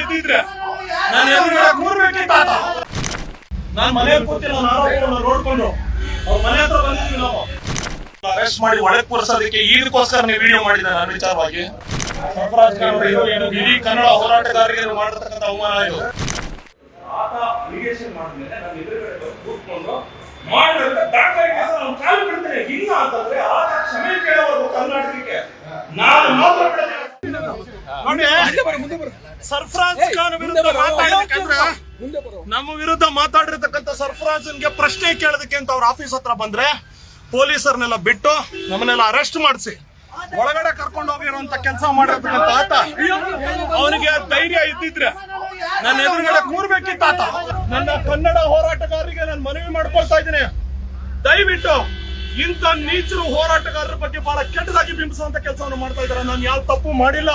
ಇದ್ದಿದ್ರೆ ನಾನು ಎದುರುಗಡೆ ಕೂರ್ಬೇಕಿತ್ತ ನಾನು ಮನೆಯಲ್ಲಿ ಕೂತಿಲ್ಲ ನಾನು ನೋಡ್ಕೊಂಡು. ಅವ್ರ ಮನೆ ಹತ್ರ ಬಂದಿದ್ದೀವಿ ನಾವು. ಅರೆಸ್ಟ್ ಮಾಡಿ ಒಳಗೆ ಕೂರಿಸೋದಕ್ಕೆ ಇದಕ್ಕೋಸ್ಕರ ನೀವು ವಿಡಿಯೋ ಮಾಡಿದ್ದೆ ನಾನು ವಿಚಾರವಾಗಿ. ಇಡೀ ಕನ್ನಡ ಹೋರಾಟಗಾರರಿಗೆ ಮಾಡಿರ್ತಕ್ಕಂಥ ಅವಮಾನ ಇದು. ಆತ ಅಲಿಗೇಷನ್ ಮಾಡಿದ್ಮೇಲೆ ನಾನು ಎದುರುಗಡೆ ಕೂತ್ಕೊಂಡು ಮಾಡಿದ್ರೆ ದಾಖಲೆ ಕೇಸ ನಾನು ಕಾಲು ಬಿಡ್ತೇನೆ ಇಲ್ಲ ಅಂತಂದ್ರೆ ಆತ ಕ್ಷಮೆ ಕೇಳಬಹುದು ಕರ್ನಾಟಕಕ್ಕೆ. ನಾನು ಮಾತ್ರ. ಸರ್ಫರಾಜ್ ಖಾನ್ ವಿರುದ್ಧ ನಮ್ಮ ವಿರುದ್ಧ ಮಾತಾಡಿರ್ತಕ್ಕಂಥ ಸರ್ಫರಾಜನ್ಗೆ ಪ್ರಶ್ನೆ ಕೇಳೋದಕ್ಕೆ ಅಂತ ಅವ್ರ ಆಫೀಸ್ ಹತ್ರ ಬಂದ್ರೆ ಪೊಲೀಸರ್ನೆಲ್ಲ ಬಿಟ್ಟು ನಮ್ಮನ್ನೆಲ್ಲ ಅರೆಸ್ಟ್ ಮಾಡಿಸಿ. ಒಳಗಡೆ ಕರ್ಕೊಂಡು ಹೋಗಿರುವಂತ ಕೆಲಸ ಮಾಡಿರ್ತಕ್ಕಂತ ಆತ ಅವನಿಗೆ ಧೈರ್ಯ ಇದ್ದಿದ್ರೆ ನನ್ನ ಎದುರುಗಡೆ ಕೂರ್ಬೇಕಿತ್ತಾತ ನನ್ನ ಕನ್ನಡ ಹೋರಾಟಗಾರರಿಗೆ ನಾನು ಮನವಿ ಮಾಡ್ಕೊಳ್ತಾ ಇದ್ದೀನಿ. ದಯವಿಟ್ಟು ಇಂಥ ನೀಚರು ಹೋರಾಟಗಾರರ ಬಗ್ಗೆ ಬಹಳ ಕೆಟ್ಟದಾಗಿ ಬಿಂಬಿಸುವಂತ ಕೆಲಸವನ್ನು ಮಾಡ್ತಾ ಇದ್ದಾರೆ. ನಾನು ಯಾವ ತಪ್ಪು ಮಾಡಿಲ್ಲ.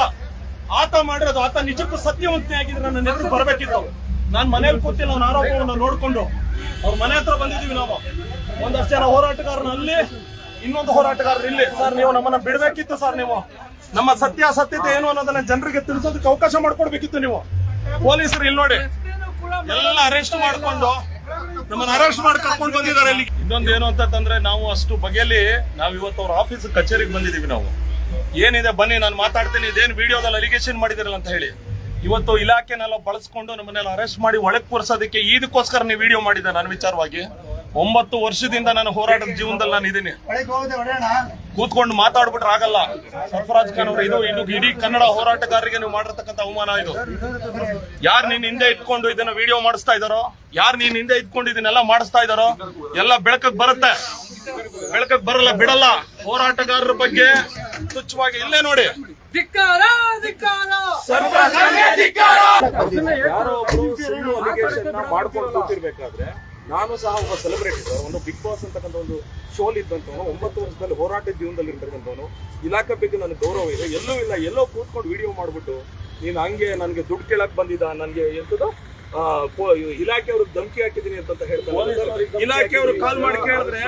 ಆತ ಮಾಡಿರೋದು ಆತ ನಿಜಕ್ಕೂ ಸತ್ಯವಂತನೇ ಆಗಿದ್ರೆ ನನ್ನ ಎದುರು ಬರಬೇಕಿತ್ತು. ನಾನು ಮನೇಲಿ ಕೂತಿಲ್ಲ, ಅವನ ಆರೋಪವನ್ನು ನೋಡಿಕೊಂಡು. ಅವ್ರ ಮನೆ ಹತ್ರ ಬಂದಿದ್ದೀವಿ ನಾವು. ಒಂದಷ್ಟು ಜನ ಹೋರಾಟಗಾರನ ಅಲ್ಲಿ, ಇನ್ನೊಂದು ಹೋರಾಟಗಾರರು ಇಲ್ಲಿ. ಸರ್, ನೀವು ನಮ್ಮನ್ನ ಬಿಡಬೇಕಿತ್ತು ಸರ್ ನೀವು. ನಮ್ಮ ಸತ್ಯ ಸತ್ಯತೆ ಏನು ಅನ್ನೋದನ್ನ ಜನರಿಗೆ ತಿಳಿಸೋದಕ್ಕೆ ಅವಕಾಶ ಮಾಡ್ಕೊಡ್ಬೇಕಿತ್ತು ನೀವು. ಪೊಲೀಸರು ಇಲ್ಲಿ ನೋಡಿ. ಎಲ್ಲ ಅರೆಸ್ಟ್ ಮಾಡ್ಕೊಂಡು ನಮ್ಮನ್ನ ಅರೆಸ್ಟ್ ಮಾಡಿ ಕರ್ಕೊಂಡು ಬಂದಿದ್ದಾರೆ ಇಲ್ಲಿ ಅಂತಂದ್ರೆ ನಾವು ಅಷ್ಟು ಬಗೆಯಲ್ಲಿ ನಾವು ಇವತ್ತು ಅವ್ರ ಆಫೀಸ್ ಕಚೇರಿಗೆ ಬಂದಿದೀವಿ ನಾವು. ಏನಿದೆ ಬನ್ನಿ, ನಾನು ಮಾತಾಡ್ತೀನಿ, ಇದೇನು ವಿಡಿಯೋದಲ್ಲಿ ಅಲಿಗೇಷನ್ ಮಾಡಿದಿರಲ್ಲ ಅಂತ ಹೇಳಿ. ಇವತ್ತು ಇಲಾಖೆನೆಲ್ಲ ಬಳಸ್ಕೊಂಡು ನಮ್ಮನ್ನೆಲ್ಲ ಅರೆಸ್ಟ್ ಮಾಡಿ ಒಳಗೆ ಕೂರಿಸೋದಕ್ಕೆ ಇದಕ್ಕೋಸ್ಕರ ನೀವು ವಿಡಿಯೋ ಮಾಡಿದ್ದೆ ನಾನು ವಿಚಾರವಾಗಿ. ಒಂಬತ್ತು ವರ್ಷದಿಂದ ನಾನು ಹೋರಾಟದ ಜೀವನದಲ್ಲಿ ನಾನು ಇದ್ದೀನಿ. ಕೂತ್ಕೊಂಡು ಮಾತಾಡ್ಬಿಟ್ರೆ ಆಗಲ್ಲ. ಸರ್ಫರಾಜ್ ಖಾನ್ ಅವರು ಇದು ಇದು ಇಡೀ ಕನ್ನಡ ಹೋರಾಟಗಾರರಿಗೆ ನೀವು ಮಾಡಿರ್ತಕ್ಕಂಥ ಅವಮಾನ ಇದು. ಯಾರು ನೀನ್ ಹಿಂದೆ ಇಟ್ಕೊಂಡು ಇದನ್ನ ವಿಡಿಯೋ ಮಾಡಿಸ್ತಾ ಇದಾರೋ ಯಾರು ನೀನ್ ಹಿಂದೆ ಇಟ್ಕೊಂಡು ಇದನ್ನೆಲ್ಲ ಮಾಡಿಸ್ತಾ ಇದಾರೋ ಎಲ್ಲ ಬೆಳಕಕ್ ಬರುತ್ತೆ. ಬೆಳಕಕ್ ಬರಲ್ಲ ಬಿಡಲ್ಲ. ಹೋರಾಟಗಾರರ ಬಗ್ಗೆ ತುಚ್ಛವಾಗಿ ಇಲ್ಲೇ ನೋಡಿ. ಧಿಕ್ಕಾರ ಧಿಕ್ಕಾರ. ಸರ್ಫರಾಜ್ ಯಾರೋ ಒಬ್ರು ಸುಳ್ಳು ಅಲಿಗೇಷನ್ ಮಾಡ್ಕೊಂಡು ಕೂತಿರ್ಬೇಕಾದ್ರೆ ನಾನು ಸಹ ಒಬ್ಬ ಸೆಲೆಬ್ರಿಟಿ ಒಂದು ಬಿಗ್ ಬಾಸ್ ಅಂತಕ್ಕಂಥ ಒಂದು ಶೋಲ್ ಇದ್ದಂಥವನು, ಒಂಬತ್ತು ವರ್ಷದಲ್ಲಿ ಹೋರಾಟ ಜೀವನದಲ್ಲಿ ಇರ್ತಕ್ಕಂಥವನು. ಇಲಾಖೆ ಬಗ್ಗೆ ನನಗೆ ಗೌರವ ಇದೆ. ಎಲ್ಲೂ ಇಲ್ಲ, ಎಲ್ಲೋ ಕೂತ್ಕೊಂಡು ವಿಡಿಯೋ ಮಾಡಿಬಿಟ್ಟು, ನೀನು ಹಂಗೆ ನನಗೆ ದುಡ್ಡು ಕೇಳಕ್ಕೆ ಬಂದಿದ್ದ, ನನಗೆ ಎಂತದ ಇಲಾಖೆಯವ್ರಿಗೆ ಧಮಕಿ ಹಾಕಿದೀನಿ ಅಂತ ಹೇಳ್ತಾರೆ. ಇಲಾಖೆಯವರು ಕಾಲ್ ಮಾಡಿ ಕೇಳಿದ್ರೆ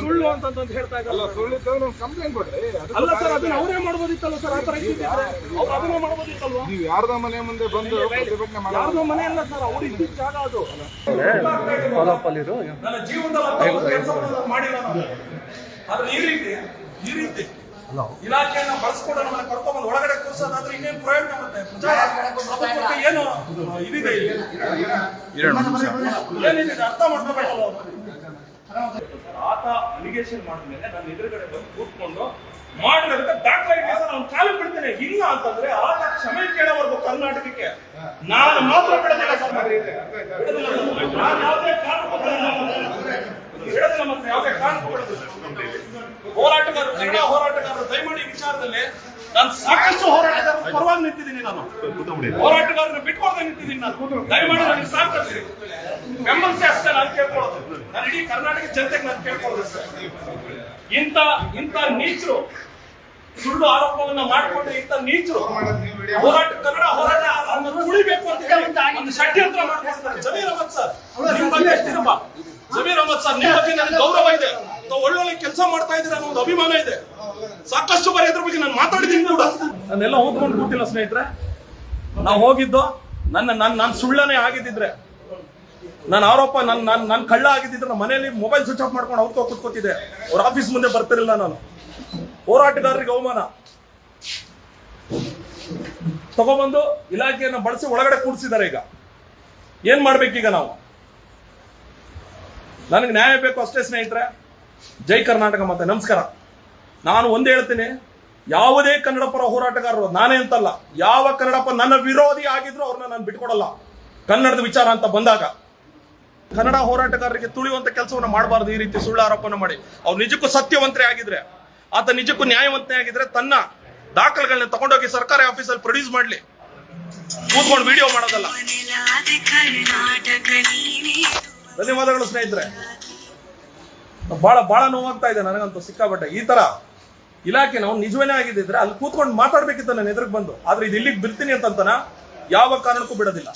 ಸುಳ್ಳು ಅಂತ ಹೇಳ್ತಾ ಇದ್ದಾರೆ. ಕಂಪ್ಲೇಂಟ್ ಕೊಡ್ರಿ ಅಲ್ಲ ಸರ್ ಅದನ್ನ ಅವರೇ ಮಾಡ್ಬೋದಿತ್ತಲ್ಲ ಸರ್? ಆತರ ಅವ್ರು ಅದನ್ನೇ ಮಾಡ್ಬೋದಿತ್ತಲ್ವಾ? ನೀವು ಯಾರ್ದ ಮನೆ ಮುಂದೆ ಬಂದು ಯಾರ್ದೋ ಮನೆ ಅಲ್ಲ ಸರ್ ಅವ್ರು ಇದ್ದಿದ್ದ ಜಾಗ ಅದು. ನನ್ನ ಜೀವನದಲ್ಲಿ ಕೆಲಸವನ್ನು ಮಾಡಿಲ್ಲ ನಾನು ಆದ್ರೆ ಈ ರೀತಿ ಈ ರೀತಿ ಇಲಾಖೆಯನ್ನ ಬಳಸ್ಕೊಂಡು ನಮ್ಮನ್ನ ಕರ್ಕೊಂಡ್ಬಂದು ಒಳಗಡೆ ಕೂರಿಸೋದಾದ್ರೆ ಇನ್ನೇನು ಪ್ರಯೋಜನ ಮತ್ತೆ ಪ್ರಜಾಪ್ರಭುತ್ವಕ್ಕೆ ಏನು ಇದಿದೆ ಇಲ್ಲಿ? ಏನಿದೆ ಅರ್ಥ ಮಾಡ್ಕೋಬೇಕಲ್ಲ. ಆತ ಅಲಿಗೇಷನ್ ಮಾಡಿದ್ಮೇಲೆ ನಾನು ಎದುರುಗಡೆ ಬಂದು ಕೂತ್ಕೊಂಡು ಮಾಡಿದ್ರೆ ದಾಖಲೆ ನಾನು ಕಾಲು ಬಿಡ್ತೇನೆ. ಇಲ್ಲ ಅಂತಂದ್ರೆ ಆತ ಕ್ಷಮೆ ಕೇಳಬಾರ್ದು ಕರ್ನಾಟಕಕ್ಕೆ. ನಾನು ಮಾತ್ರ ಬಿಡೋದಿಲ್ಲ ಸರ್. ಬಿಡೋದಿಲ್ಲ ಮತ್ತೆ ಯಾವುದೇ ಕಾರಣಕ್ಕೂ ಬಿಡೋದಿಲ್ಲ. ಕನ್ನಡ ಹೋರಾಟಗಾರರು ದಯಮಾಡಿ ಈ ವಿಚಾರದಲ್ಲಿ ನಾನು ಸಾಕಷ್ಟು ಹೋರಾಟಗಾರರ ಪರವಾಗಿ ನಿಂತಿದ್ದೀನಿ ನಾನು. ಹೋರಾಟಗಾರರು ಬಿಟ್ಕೊಳ್ದೆ ನಿಂತಿದ್ದೀನಿ ನಾನು. ದಯಮಾಡಿ ನನಗೆ ಸಾಕಷ್ಟು ಬೆಂಬಲಿಸಿ ಅಷ್ಟೇ ನಾನು ಕೇಳ್ಕೊಳ್ಳೋದು. ನಾನು ಇಡೀ ಕರ್ನಾಟಕ ಜನತೆಗೆ ನಾನು ಕೇಳ್ಕೊಳ್ಳೋದು ಇಂಥ ಇಂಥ ನೀಚರು ಸುಳ್ಳು ಆರೋಪವನ್ನ ಮಾಡಿಕೊಂಡು ಇಂಥ ನೀಚರು ಹೋರಾಟ ಕನ್ನಡ ಹೋರಾಟ ಉಳಿಬೇಕು ಅಂತ ಹೇಳಿ ಒಂದು ಷಡ್ಯಂತ್ರ ಮಾಡ್ಕೊಳ್ತಾರೆ. ಜಮೀರ್ ಅಹಮದ್ ಸರ್ ನಿಮ್ ಬಗ್ಗೆ ಎಷ್ಟಿರಪ್ಪ ಜಮೀರ್ ಅಹಮದ್ ಸರ್ ನಿಮ್ ಬಗ್ಗೆ ನನಗೆ ಗೌರವ ಇದೆ. ನಾವು ಒಳ್ಳೊಳ್ಳೆ ಕೆಲಸ ಮಾಡ್ತಾ ಇದ್ರೆ ಅನ್ನೋ ಒಂದು ಅಭಿಮಾನ ಸಾಕಷ್ಟು ಬಾರಿ ಅದ್ರ ಬಗ್ಗೆ ನಾನು ಮಾತಾಡಿದ್ದೀನಿ ಕೂಡ. ನಾನೆಲ್ಲ ಓದ್ಕೊಂಡು ಕೂತಿಲ್ಲ ಸ್ನೇಹಿತರೆ. ನಾವು ಹೋಗಿದ್ದು, ನನ್ನ ನನ್ನ ನಾನು ಸುಳ್ಳನೇ ಆಗಿದ್ದಿದ್ರೆ. ನನ್ನ ಆರೋಪ ನನ್ನ ನನ್ನ ನನ್ನ ಕಳ್ಳ ಆಗಿದ್ದಿದ್ರೆ ನಮ್ಮ ಮನೆಯಲ್ಲಿ ಮೊಬೈಲ್ ಸ್ವಿಚ್ ಆಫ್ ಮಾಡ್ಕೊಂಡು ಅವ್ರ ಕೂತ್ಕೋತಿದ್ದೆ. ಅವ್ರ ಆಫೀಸ್ ಮುಂದೆ ಬರ್ತಿರಲಿಲ್ಲ ನಾನು. ಹೋರಾಟಗಾರರಿಗೆ ಅವಮಾನ. ತಗೊಬಂದು ಇಲಾಖೆಯನ್ನು ಬಳಸಿ ಒಳಗಡೆ ಕೂಡಿಸಿದ್ದಾರೆ ಈಗ. ಏನ್ ಮಾಡ್ಬೇಕೀಗ ನಾವು? ನನಗೆ ನ್ಯಾಯ ಬೇಕು ಅಷ್ಟೇ ಸ್ನೇಹಿತರೆ. ಜೈ ಕರ್ನಾಟಕ ಮತ್ತೆ ನಮಸ್ಕಾರ. ನಾನು ಒಂದು ಹೇಳ್ತೀನಿ, ಯಾವುದೇ ಕನ್ನಡ ಪರ ಹೋರಾಟಗಾರರು, ನಾನೇ ಅಂತಲ್ಲ, ಯಾವ ಕನ್ನಡಪ್ಪ ನನ್ನ ವಿರೋಧಿ ಆಗಿದ್ರು ಅವ್ರನ್ನ ನಾನು ಬಿಟ್ಕೊಡಲ್ಲ. ಕನ್ನಡದ ವಿಚಾರ ಅಂತ ಬಂದಾಗ, ಕನ್ನಡ ಹೋರಾಟಗಾರರಿಗೆ ತುಳಿಯುವಂತ ಕೆಲಸವನ್ನು ಮಾಡಬಾರ್ದು, ಈ ರೀತಿ ಸುಳ್ಳು ಆರೋಪನ ಮಾಡಿ. ಅವ್ರು ನಿಜಕ್ಕೂ ಸತ್ಯವಂತರೇ ಆಗಿದ್ರೆ, ಆತ ನಿಜಕ್ಕೂ ನ್ಯಾಯವಂತನೇ ಆಗಿದ್ರೆ ತನ್ನ ದಾಖಲೆಗಳನ್ನ ತಗೊಂಡೋಗಿ ಸರ್ಕಾರಿ ಆಫೀಸಲ್ಲಿ ಪ್ರೊಡ್ಯೂಸ್ ಮಾಡ್ಲಿ. ಕೂತ್ಕೊಂಡು ವಿಡಿಯೋ ಮಾಡೋದಲ್ಲ. ಧನ್ಯವಾದಗಳು ಸ್ನೇಹಿತರೆ. ಬಹಳ ಬಹಳ ನೋವಾಗ್ತಾ ಇದೆ ನನಗಂತೂ ಸಿಕ್ಕಾಬಟ್ಟೆ ಈ ತರ ಇಲಾಖೆ ನಾವು ನಿಜವೇನೇ ಆಗಿದ್ದಿದ್ರೆ ಅಲ್ಲಿ ಕೂತ್ಕೊಂಡು ಮಾತಾಡ್ಬೇಕಿತ್ತು ನನ್ನ ಎದುರಿಗೆ ಬಂದು. ಆದ್ರೆ ಇದು ಇಲ್ಲಿಗೆ ಬಿಡ್ತೀನಿ ಅಂತಂತನ ಯಾವ ಕಾರಣಕ್ಕೂ ಬಿಡೋದಿಲ್ಲ.